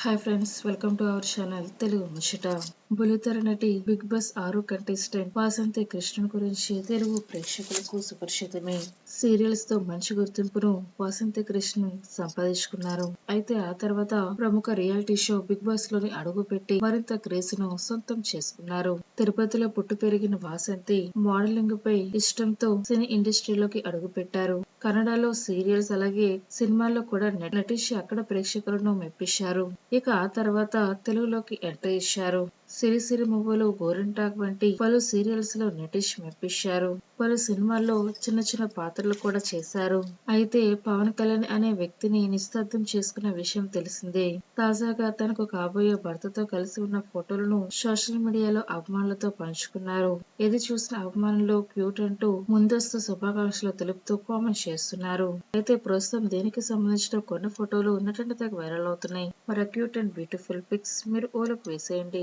Hi friends welcome to our channel Telugu ముచ్చట బులితెర నటి బిగ్ బాస్ ఆరు కంటెస్టెంట్ వాసంతి కృష్ణన్ గురించి తెలుగు ప్రేక్షకులకు సుపరిచితమే. సీరియల్స్తో మంచి గుర్తింపును వాసంతి కృష్ణన్ సంపాదించుకున్నారు. అయితే ఆ తర్వాత ప్రముఖ రియాలిటీ షో బిగ్ బాస్లోని అడుగు పెట్టి మరింత క్రేజ్ను సొంతం చేసుకున్నారు. తిరుపతిలో పుట్టు పెరిగిన వాసంతి మోడలింగ్ పై ఇష్టంతో సినీ ఇండస్ట్రీలోకి అడుగు పెట్టారు కన్నడలో సీరియల్స్ అలాగే సినిమాల్లో కూడా నటించి అక్కడ ప్రేక్షకులను మెప్పించారు. ఇక తర్వాత తెలుగులోకి ఎంట్రీ ఇచ్చారు సిరిసిరి మువ్వలు గోరింటాక్ వంటి పలు సీరియల్స్లో నటిష్ మెప్పించారు. పలు సినిమాల్లో చిన్న చిన్న పాత్రలు కూడా చేశారు. అయితే పవన్ కళ్యాణ్ అనే వ్యక్తిని నిస్తబ్దం చేసుకున్న విషయం తెలిసిందే. తాజాగా తనకు కాబోయే భర్తతో కలిసి ఉన్న ఫోటోలను సోషల్ మీడియాలో అభిమానులతో పంచుకున్నారు. ఇది చూసిన అభిమానులు క్యూట్ అంటూ ముందస్తు శుభాకాంక్షలు తెలుపుతూ కామెంట్ చేస్తున్నారు. అయితే ప్రస్తుతం దీనికి సంబంధించిన కొన్ని ఫోటోలు ఉన్నటువంటి వైరల్ అవుతున్నాయి. మరి క్యూట్ అండ్ బ్యూటిఫుల్ పిక్స్ మీరు ఓలకు వేసేయండి.